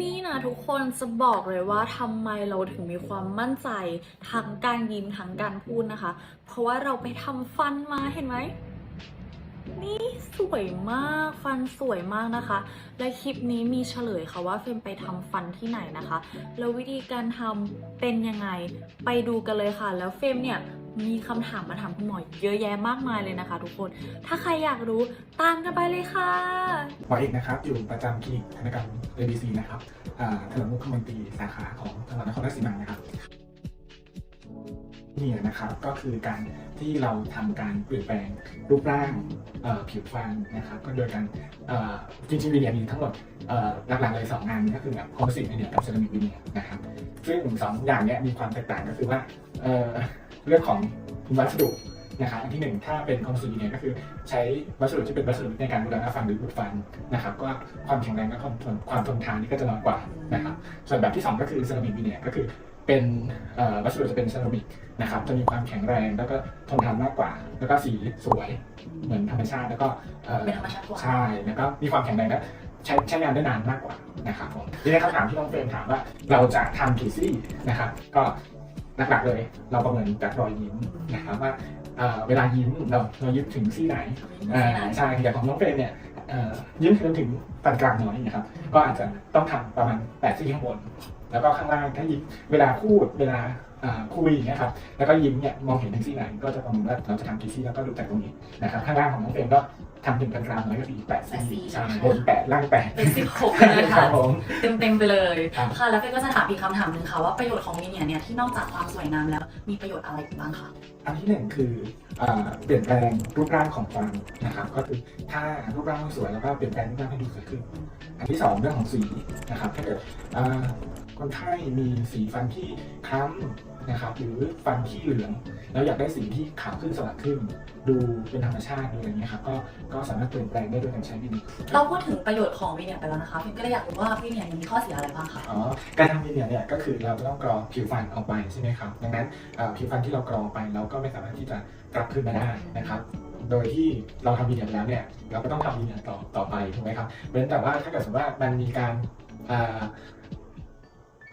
นี่นะทุกคนจะบอกเลยว่าทำไมเราถึงมีความมั่นใจทั้งการยิ้มทั้งการพูดนะคะ เพราะว่าเราไปทำฟันมาเห็นไหมนี่สวยมากฟันสวยมากนะคะ และคลิปนี้มีเฉลยค่ะว่าเฟมไปทำฟันที่ไหนนะคะ แล้ววิธีการทำเป็นยังไงไปดูกันเลยค่ะ แล้วเฟมเนี่ย มีคำถามมาถามคุณหมอเยอะแยะมากมายเลยนะคะทุกคน ถ้าใครอยากรู้ตามกันไปเลยค่ะหมอเอกนะครับ อยู่ประจำคลินิกธนกรรม ABC นะครับถนนมุขมนตรีสาขาของจังหวัดนครราชสีมานะครับ นี่นะครับก็คือการที่เราทำการเปลี่ยนแปลงรูปร่างผิวฟันนะครับก็โดยการจริงๆวีเนียมีทั้งหมดหลักๆเลยสองงานก็คือแบบคอมโพสิตวีเนียกับเซรามิกวีเนียนะครับซึ่งสองอย่างนี้มีความแตกต่างก็คือว่าเเรื่องของวัสดุนะครับอันที่หนึ่งถ้าเป็นคอมโพสิตวีเนียก็คือใช้วัสดุที่เป็นวัสดุในการบูรณะฟันหรืออุดฟันนะครับก็ความแข็งแรงและความทนความทนทานนี่ก็จะน้อยกว่านะครับส่วนแบบที่สองก็คือเซรามิกวีเนียก็คือ เป็นเอ่อวัสดุจะเป็นเซรามิกนะครับจะมีความแข็งแรงแล้วก็ทนทานมากกว่า แล้วก็สีสวยเหมือนธรรมชาติแล้วก็เอ่อเป็นธรรมชาติกว่าใช่แล้วก็มีความแข็งแรงและใช้ใช้งานได้นานมากกว่านะครับผมทีนี้คำถามที่น้องเฟรมถามว่าเราจะทำกี่ซี่นะครับ ก็หลักๆเลย เราประเมินจากรอยยิ้มนะครับว่าเอ่อเวลายิ้มเราเรายิ้มถึงซี่ไหนอ่าใช่อย่างของน้องเฟรมเนี่ยเอ่อยิ้มจนถึงปานกลางน้อยนะครับ ก็อาจจะต้องทำประมาณ8ซี่ข้างบน แล้วก็ข้างล่างถ้ายิ้มเวลาพูดเวลาอ่าคุยอย่างเงี้ยครับแล้วก็ยิ้มเนี่ยมองเห็นถึงซี่ไหนก็จะประมาณว่าเราจะทำกี่ซี่แล้วก็ดูจากตรงนี้นะครับข้างล่างของน้องเฟรมก็ทำถึงปานกลางน้อยก็คือ8แปดซี่ซี่ใช่บน8ล่าง8เป็นสิบหกเลยคค่ะรับผมเต็มเต็มๆไปเลยครับค่ะแล้วเฟนก็จะถามอีกคำถามหนึ่งค่ะว่าประโยชน์ของวิเนียเนี่ยที่นอกจากความสวยงามแล้วมีประโยชน์อะไรอีกบ้างคะอันที่หนึ่งคืออ่าเปลี่ยนแปลงรูปร่างของฟันนะครับก็คือถ้ารูปร่างไม่สวยแล้วก็เปลี่ยนแปลงรูปร่างให้ดูสวยขึ้นอันที่สองเรื่องของสีนะครับถ้าเกิดอ่า คนไข้มีสีฟันที่คล้ำนะครับหรือฟันที่เหลือง แล้วอยากได้สีที่ขาวขึ้นสว่างขึ้น ดูเป็นธรรมชาติดูอะไรเงี้ยครับก็ก็สามารถเปลี่ยนแปลงได้โดยการใช้วิธีเราพูดถึงประโยชน์ของวิเนียไปแล้วนะคะเฟนก็เลยอยากรู้ว่าวิเนียมีข้อเสียอะไรบ้างคะอ๋อการทำวิเนียร์เนี่ยก็คือเราจะต้องกรองผิวฟันออกไปใช่ไหมครับดังนั้นอ่าผิวฟันที่เรากรองไปเราก็ไม่สามารถที่จะกลับคืนมาได้นะครับโดยที่เราทำวิเนียร์ไปแล้วเนี่ยเราก็ต้องทำวิเนียร์ต่อต่อไปถูกไหมครับเว้นแต่ว่าถ้าเกิดสมมติว่ามันมีการอ่า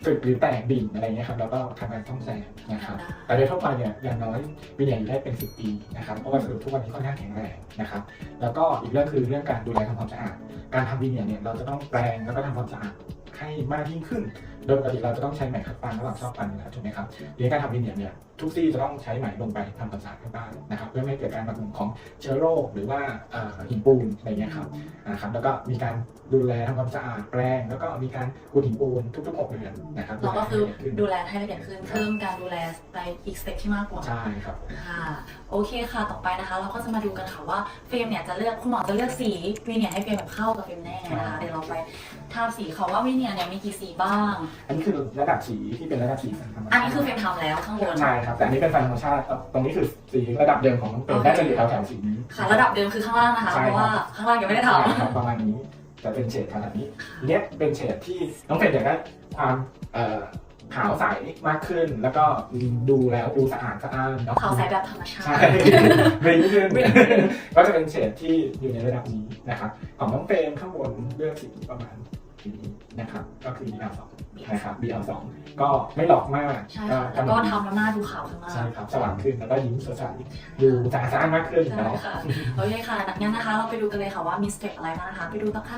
สึกหรือแตกบิ่นอะไรเงี้ยครับเราก็ทำการซ่อมแซมนะครับแต่โดยทั่วไปเนี่ยอย่างน้อยวิเนียร์อยู่ได้เป็น 10 ปีนะครับเพราะว่าสรุปทุกวันนี้ค่อนข้างแข็งแรงนะครับแล้วก็อีกเรื่องคือเรื่องการดูแลทำความสะอาดการทำวิเนียร์เนี่ยเราจะต้องแปรงแล้วก็ทำความสะอาด ให้มากยิ่งขึ้น โดยปกติเราจะต้องใช้ไหมขัดฟันระหว่างซอกฟันอยู่แล้วถูกไหมครับทีนี้การทำวิเนียร์เนี่ยทุกซี่จะต้องใช้ไหมลงไปทำความสะอาดให้บ้างนะครับ เพื่อไม่ให้เกิดการระบาดของเชื้อโรคหรือว่าเอ่อหินปูนอะไรเงี้ยครับนะครับแล้วก็มีการดูแลทำความสะอาดแปรงแล้วก็มีการขูดหินปูนทุกๆ6เดือนนะครับเราก็คือขึ้นดูแลให้ละเอียดขึ้นเพิ่มการดูแลไปอีกสเต็ปที่มากกว่าใช่ครับค่ะโอเคค่ะต่อไปนะคะ เราก็จะมาดูกันค่ะว่าเฟรมเนี่ยจะเลือกคุณหมอจะเลือกสีวิเนียให้เฟรมแบบเข้ากับเฟรมแน่นะคะเดี๋ยวเราไป ทาสีเขาว่าวิเนียเนี่ยมีกี่สีบ้าง อันนี้คือระดับสีที่เป็นระดับสีธรรมชาติอันนี้คือเฟรมทำแล้วข้างบน ใช่ครับแต่อันนี้เป็นไฟธรรมชาติตรงนี้คือสีระดับเดิมของน้องเป็นโอเค น่าจะอยู่แถวๆสีนี้ ค่ะ ระดับเดิมคือข้างล่างนะคะ ใช่เพครับ ราะว่าข้างล่างยังไม่ได้ทใช่ครับประมาณนี้จะเป็นเฉดขนาดนี้ทีเนี้ยเป็นเฉดที่น้องเป็นอยากได้ความเอ่อขาวใสมากขึ้น แล้วก็ดูแล้วดูสะอาดสะอ้านเนาะำขาวใสแบบธรรมชาใช่ติเบรนขึ้น ก็จะเป็นเฉดที่อยู่ในระดับนี้นะครับ ของน้องเฟรมข้างบนเลือกสีประมาณ นี้นะครับ ก็คือ BL2 นะครับ BL2 ก็ไม่หลอกมากใช่ค่ะแล้วก็ทำแล้วหน้าดูขาวขึ้นมากใช่ครับ สว่างขึ้นแล้วก็ยิ้มสดใสดูสะอาดสะอ้านมากขึ้นใช่เนาะค่ะโอเคค่ะงั้นนะคะ เราไปดูกันเลยค่ะว่ามีสเต็ปอะไรบ้างนะคะ ไปดูกันค่ะ